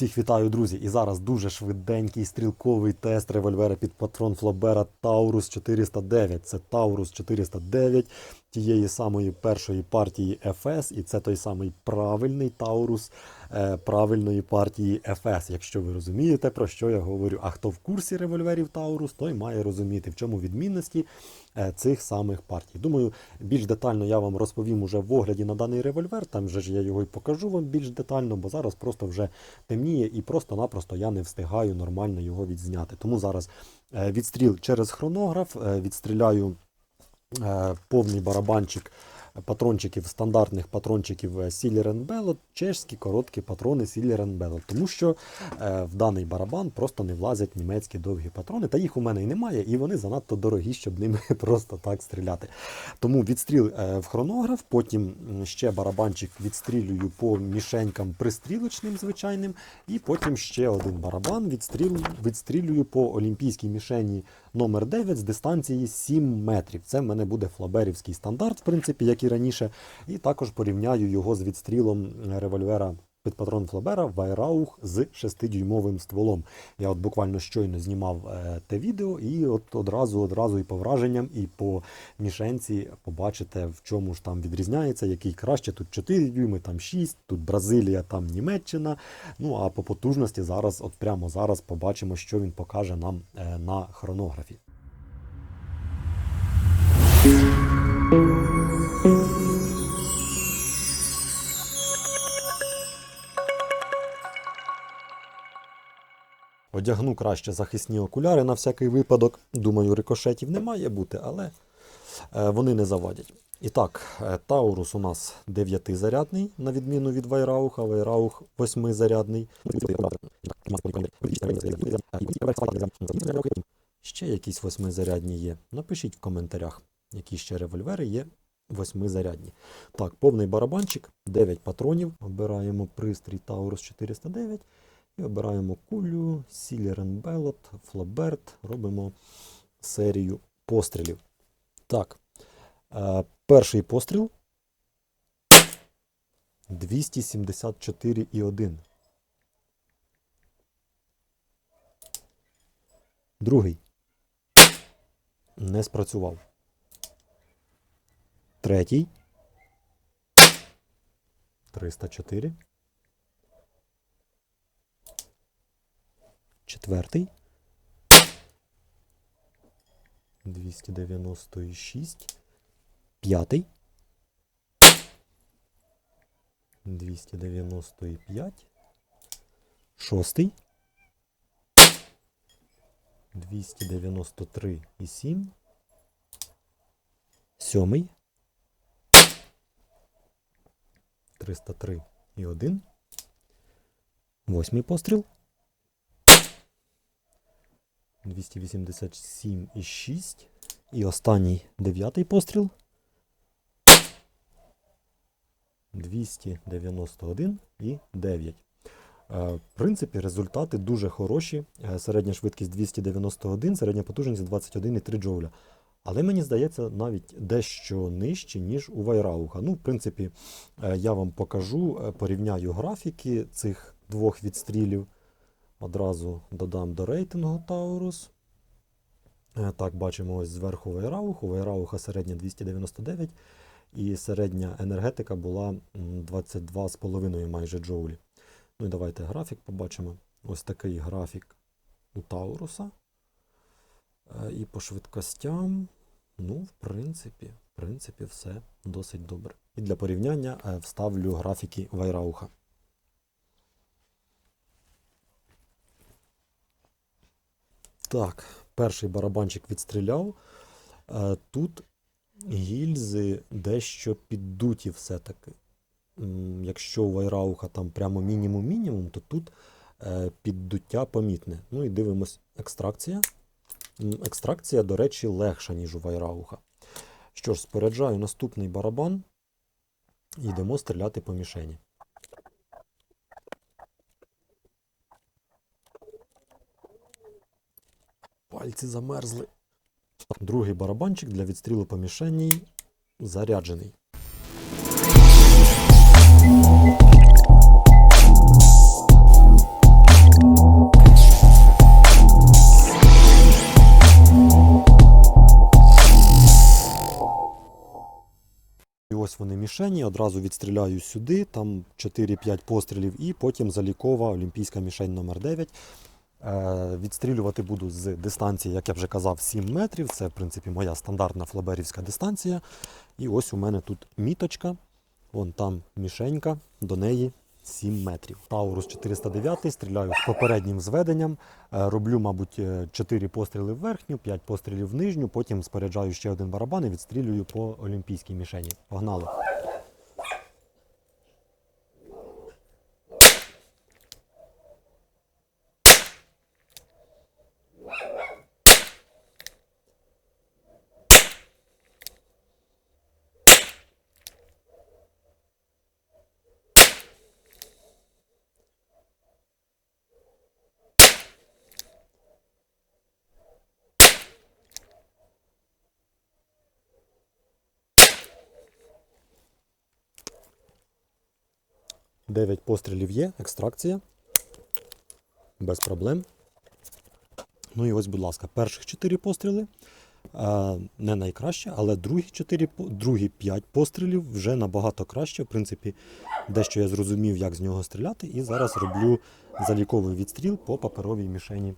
Всіх вітаю, друзі! І зараз дуже швиденький стрілковий тест револьвера під патрон Флобера Таурус 409. Це Таурус 409 тієї самої першої партії FS, і це той самий правильний Таурус е, правильної партії FS. Якщо ви розумієте, про що я говорю. А хто в курсі револьверів Таурус, той має розуміти, в чому відмінності е, цих самих партій. Думаю, більш детально я вам розповім уже в огляді на даний револьвер. Там же ж я його і покажу вам більш детально, бо зараз просто вже темніє і просто-напросто я не встигаю нормально його відзняти. Тому зараз е, відстріл через хронограф, відстріляю повний барабанчик патрончиків, стандартних патрончиків е, Siller Bellot, чешські короткі патрони Siller Bellot, тому що е, в даний барабан просто не влазять німецькі довгі патрони, та їх у мене і немає, і вони занадто дорогі, щоб ними просто так стріляти. Тому відстріл е, в хронограф, потім ще барабанчик відстрілюю по мішенькам пристрілочним звичайним, і потім ще один барабан відстріл, відстрілюю по олімпійській мішені номер 9 з дистанції 7 метрів. Це в мене буде флаберівський стандарт, в принципі, як і раніше. І також порівняю його з відстрілом револьвера під патрон Флабера Вайраух з 6-дюймовим стволом. Я от буквально щойно знімав е, те відео, і от одразу, одразу і по враженням, і по мішенці побачите, в чому ж там відрізняється, який краще. Тут 4 дюйми, там 6, тут Бразилія, там Німеччина. Ну а по потужності зараз, от прямо зараз, побачимо, що він покаже нам е, на хронографі. Одягну краще захисні окуляри на всякий випадок. Думаю, рикошетів не має бути, але е, вони не завадять. І так, е, Таурус у нас 9-зарядний, на відміну від Вайрауха. Вайраух 8-зарядний. Ще якісь 8-зарядні є. Напишіть в коментарях, які ще револьвери є 8-зарядні. Так, повний барабанчик, 9 патронів. Обираємо пристрій Таурус 409. І обираємо кулю, Сілерен Белот, Флаберт. Робимо серію пострілів. Так. Е, перший постріл 274,1. Другий. Не спрацював. Третій. 304. Четвертий. 296. П'ятий. 295. Шостий. 293 і 7. Сьомий. 303 і 1. Восьмий постріл. 287 і 6. І останній дев'ятий постріл. 291 і 9. Е, В принципі, результати дуже хороші. Е, Середня швидкість 291, середня потужність 21,3 джоуля. Але мені здається, навіть дещо нижче, ніж у Вайрауха. Ну, в принципі, е, я вам покажу, порівняю графіки цих двох відстрілів. Одразу додам до рейтингу Таурус. Е, Так, бачимо ось зверху Вайраух. У Вайрауха середня 299 і середня енергетика була 22,5 майже джоулі. Ну і давайте графік побачимо. Ось такий графік у Тауруса. Е, І по швидкостям, ну, в принципі, в принципі, все досить добре. І для порівняння е, вставлю графіки Вайрауха. Так, перший барабанчик відстріляв. Е, Тут гільзи дещо піддуті все-таки. Якщо у Вайрауха там прямо мінімум-мінімум, то тут е, піддуття помітне. Ну і дивимось екстракція. Екстракція, до речі, легша, ніж у Вайрауха. Що ж, споряджаю наступний барабан йдемо стріляти по мішені. Пальці замерзли. Другий барабанчик для відстрілу по мішеній заряджений. Ось вони мішені, одразу відстріляю сюди, там 4-5 пострілів, і потім залікова олімпійська мішень номер 9 Відстрілювати буду з дистанції, як я вже казав, 7 метрів. Це, в принципі, моя стандартна флоберівська дистанція. І ось у мене тут міточка, вон там мішенька, до неї 7 метрів. Таурус 409, стріляю з попереднім зведенням. Е, Роблю, мабуть, 4 постріли в верхню, 5 пострілів в нижню, потім споряджаю ще один барабан і відстрілюю по олімпійській мішені. Погнали! Дев'ять пострілів є, екстракція. Без проблем. Ну і ось, будь ласка, перших 4 постріли. е, Не найкраще, але другі 4, другі 5 пострілів вже набагато краще. В принципі, дещо я зрозумів, як з нього стріляти. І зараз роблю заліковий відстріл по паперовій мішені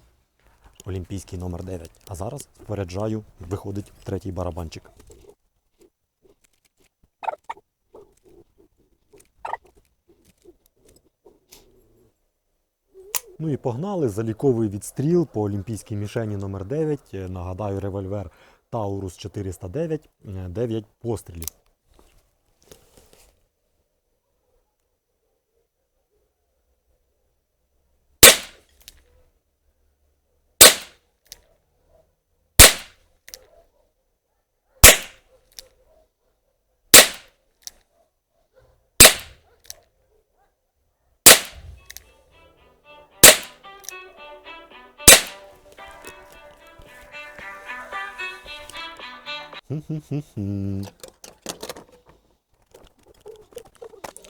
Олімпійський номер 9. А зараз споряджаю, виходить третій барабанчик. Ну і погнали. Заліковий відстріл по олімпійській мішені номер 9 Е, Нагадаю, револьвер Таурус 409, 9 пострілів.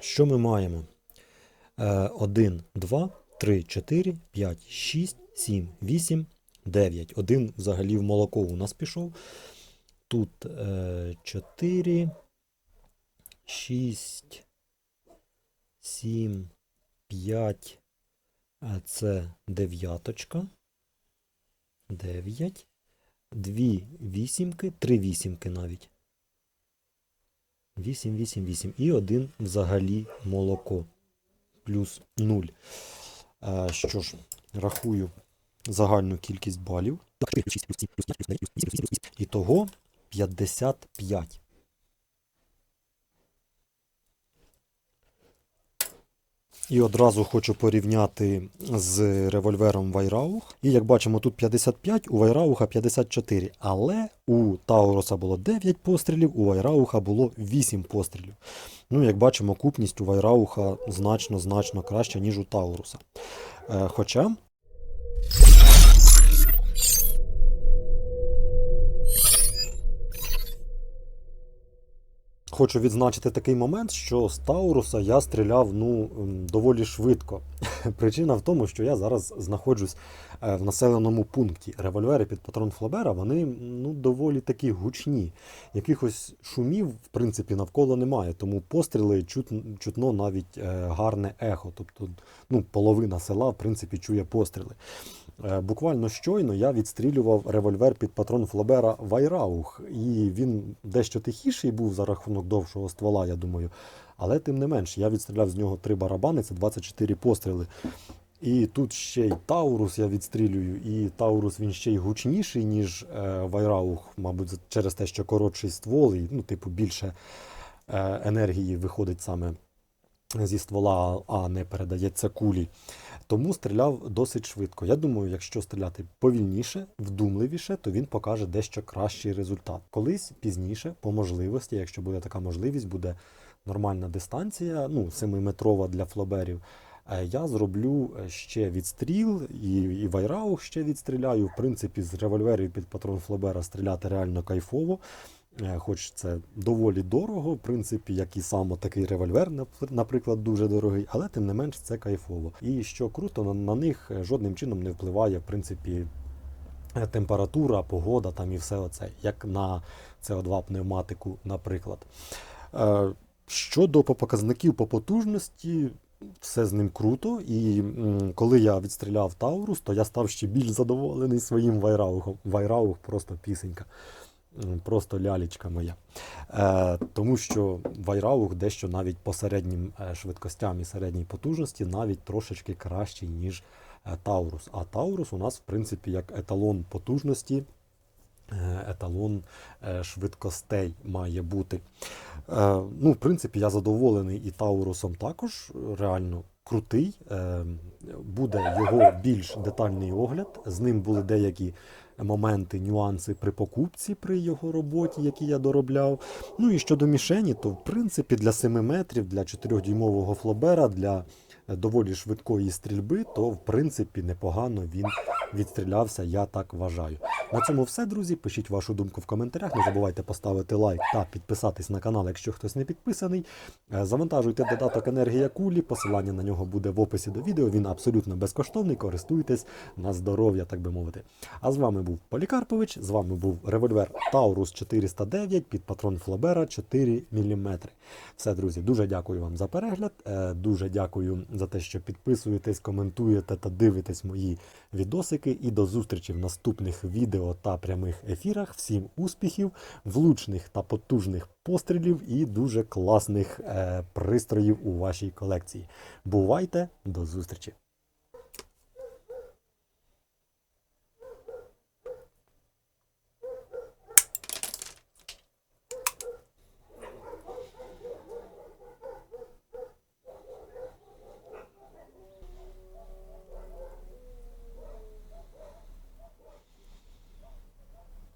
Що ми маємо? 1, 2, 3, 4, 5, 6, 7, 8, 9. Один взагалі в молоко у нас пішов. Тут 4, 6, 7, 5. А це дев'яточка. 9. Дві вісімки, три вісімки навіть. 8, 8, 8. І один взагалі молоко. Плюс 0. А, що ж, рахую загальну кількість балів. Ітого 55. І одразу хочу порівняти з револьвером Вайраух. І як бачимо, тут 55, у Вайрауха 54. Але у Тауруса було 9 пострілів, у Вайрауха було 8 пострілів. Ну, як бачимо, купність у Вайрауха значно-значно краща, ніж у Тауруса. Е, Хоча. Хочу відзначити такий момент, що з Тауруса я стріляв ну, доволі швидко. Причина в тому, що я зараз знаходжусь е, в населеному пункті. Револьвери під патрон Флабера, вони ну, доволі такі гучні. Якихось шумів, в принципі, навколо немає, тому постріли чутно, навіть е, гарне ехо. Тобто ну, половина села, в принципі, чує постріли. Е, Буквально щойно я відстрілював револьвер під патрон Флобера Вайраух, і він дещо тихіший був за рахунок довшого ствола, я думаю. Але тим не менш, я відстріляв з нього три барабани, це 24 постріли. І тут ще й Таурус я відстрілюю, і Таурус він ще й гучніший, ніж е, Вайраух, мабуть, через те, що коротший ствол, і ну, типу, більше е, енергії виходить саме зі ствола, а не передається кулі. Тому стріляв досить швидко. Я думаю, якщо стріляти повільніше, вдумливіше, то він покаже дещо кращий результат. Колись пізніше, по можливості, якщо буде така можливість, буде нормальна дистанція, ну, 7-метрова для флоберів. е, Я зроблю е, ще відстріл і, і вайраух ще відстріляю. В принципі, з револьверів під патрон флобера стріляти реально кайфово. Е, Хоч це доволі дорого, в принципі, як і сам такий револьвер, наприклад, дуже дорогий, але тим не менш це кайфово. І що круто, на, них е, жодним чином не впливає, в принципі, е, температура, погода там і все оце, як на CO2 пневматику, наприклад. Щодо показників по потужності, все з ним круто. І коли я відстріляв Таурус, то я став ще більш задоволений своїм вайраухом. Вайраух просто пісенька. М, Просто лялечка моя. Е, тому що Вайраух дещо навіть по середнім е, швидкостям і середній потужності навіть трошечки кращий, ніж е, Таурус. А Таурус у нас, в принципі, як еталон потужності, е, еталон е, швидкостей має бути. Е, ну, в принципі, я задоволений і Таурусом також. Реально крутий. Е, буде його більш детальний огляд. З ним були деякі моменти, нюанси при покупці при його роботі, які я доробляв. Ну і щодо мішені, то в принципі для 7 метрів, для 4-дюймового флобера, для е, доволі швидкої стрільби, то в принципі непогано він відстрілявся, я так вважаю. На цьому все, друзі. Пишіть вашу думку в коментарях. Не забувайте поставити лайк та підписатись на канал, якщо хтось не підписаний. Е, Завантажуйте додаток енергія кулі. Посилання на нього буде в описі до відео. Він абсолютно безкоштовний. Користуйтесь на здоров'я, так би мовити. А з вами був Полікарпович. З вами був револьвер Таурус 409 під патрон Флабера 4 мм. Все, друзі, дуже дякую вам за перегляд. Е, Дуже дякую за те, що підписуєтесь, коментуєте та дивитесь мої відосики. І до зустрічі в наступних відео та прямих ефірах. Всім успіхів, влучних та потужних пострілів і дуже класних е, пристроїв у вашій колекції. Бувайте, до зустрічі!